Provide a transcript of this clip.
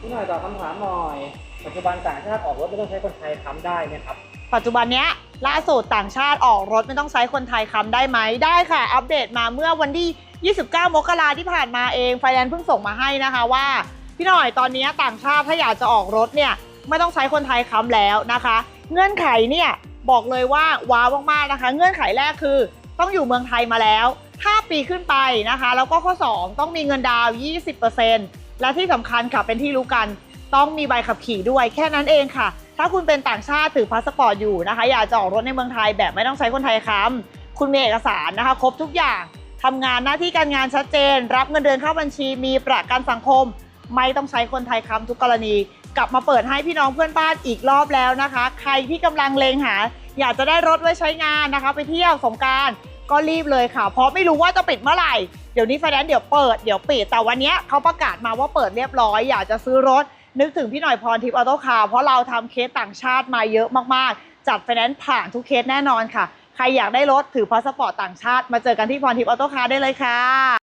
พี่หน่อยตอบคำถามหน่อย ปัจจุบันต่างชาติออกรถไม่ต้องใช้คนไทยค้ำได้ไหมครับ ปัจจุบันเนี้ยล่าสุดต่างชาติออกรถไม่ต้องใช้คนไทยค้ำได้ไหมได้ค่ะ อัปเดตมาเมื่อวันที่ 29 มกราที่ผ่านมาเองไฟแนนซ์เพิ่งส่งมาให้นะคะว่า พี่หน่อยตอนนี้ต่างชาติถ้าอยากจะออกรถเนี่ยไม่ต้องใช้คนไทยค้ำแล้วนะคะ เงื่อนไขเนี่ยบอกเลยว่าว้าวมากๆนะคะ เงื่อนไขแรกคือ ต้องอยู่เมืองไทยมาแล้ว 5 ปีขึ้นไปนะคะ แล้วก็ข้อ 2 ต้องมีเงินดาว 20% และที่สำคัญค่ะเป็นที่รู้กันต้องมีใบขับขี่ด้วย แค่นั้นเองค่ะ ถ้าคุณเป็นต่างชาติถือพาสปอร์ตอยู่นะคะ อยากจะออกรถในเมืองไทยแบบไม่ต้องใช้คนไทยค้ำคุณมีเอกสารนะคะ ครบทุกอย่างทำงานหน้าที่การงานชัดเจน รับเงินเดือนเข้าบัญชีมีประกันสังคม ไม่ต้องใช้คนไทยค้ำทุกกรณี กลับมาเปิดให้พี่น้องเพื่อนบ้านอีกรอบแล้วนะคะ ใครที่กำลังเลงหา อยากจะได้รถไว้ใช้งานนะคะ ไปเที่ยวสงการ ก็รีบเลยค่ะ เพราะไม่รู้ว่าจะปิดเมื่อไหร่เดี๋ยวนี้ไฟแนนซ์เดี๋ยวเปิดเดี๋ยวปิดแต่วันนี้เขาประกาศมาว่าเปิดเรียบร้อย อยากจะซื้อรถ นึกถึงพี่หน่อยพรทิพย์ออโต้คาร์เพราะเราทำเคสต่างชาติมาเยอะมากๆ จัดไฟแนนซ์ผ่านทุกเคสแน่นอนค่ะ ใครอยากได้รถถือพาสปอร์ตต่างชาติ มาเจอกันที่พรทิพย์ออโต้คาร์ได้เลยค่ะ